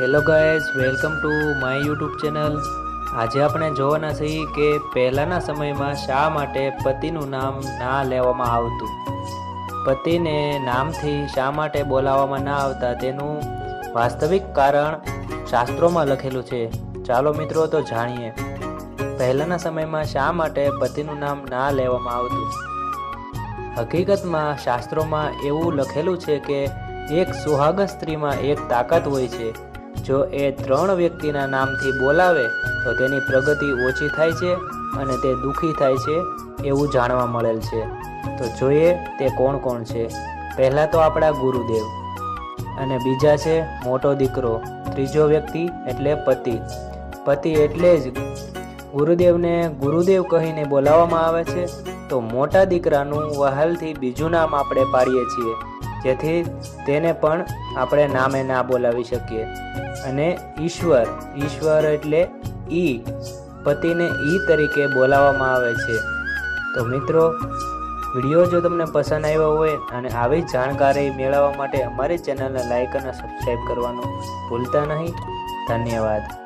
Hello guys welcome to my YouTube channel આજે આપણે જોવાના છીએ કે પહેલાંના સમયમાં શા માટે પતિનું નામ ના લેવામાં આવતું? પતિને નામથી શા માટે બોલાવવામાં ના આવતા તેનું વાસ્તવિક કારણ શાસ્ત્રોમાં લખેલું છે. ચાલો મિત્રો તો જાણીએ. પહેલાંના સમયમાં શા માટે પતિનું નામ ના લેવામાં આવતું? હકીકતમાં શાસ્ત્રોમાં એવું લખેલું છે કે એક સુહાગ સ્ત્રીમાં એક તાકાત હોય છે. જો એ ત્રણ વ્યક્તિના નામથી બોલાવે, તો તેની પ્રગતિ ઓછી થાય છે અને તે દુઃખી થાય છે એવું જાણવા મળેલ છે. તો જોઈએ તે કોણ કોણ છે. પહેલાં તો આપણા ગુરુદેવ અને બીજા છે મોટો દીકરો, ત્રીજો વ્યક્તિ એટલે પતિ. પતિ એટલે જ ગુરુદેવને ગુરુદેવ કહીને બોલાવવામાં આવે છે. તો મોટા દીકરાનું વહાલથી બીજું નામ આપણે પાડીએ છીએ. જેથી તેને પણ આપણે નામે ના બોલાવી શકીએ. અને ઈશ્વર ઈશ્વર એટલે ઈ, પતિને ઈ તરીકે બોલાવવામાં આવે છે. તો મિત્રો, વીડિયો જો તમને પસંદ આવ્યો હોય અને આવી જાણકારી મેળવવા માટે અમારી ચેનલને લાઈક અને સબસ્ક્રાઈબ કરવાનું ભૂલતા નહીં. ધન્યવાદ.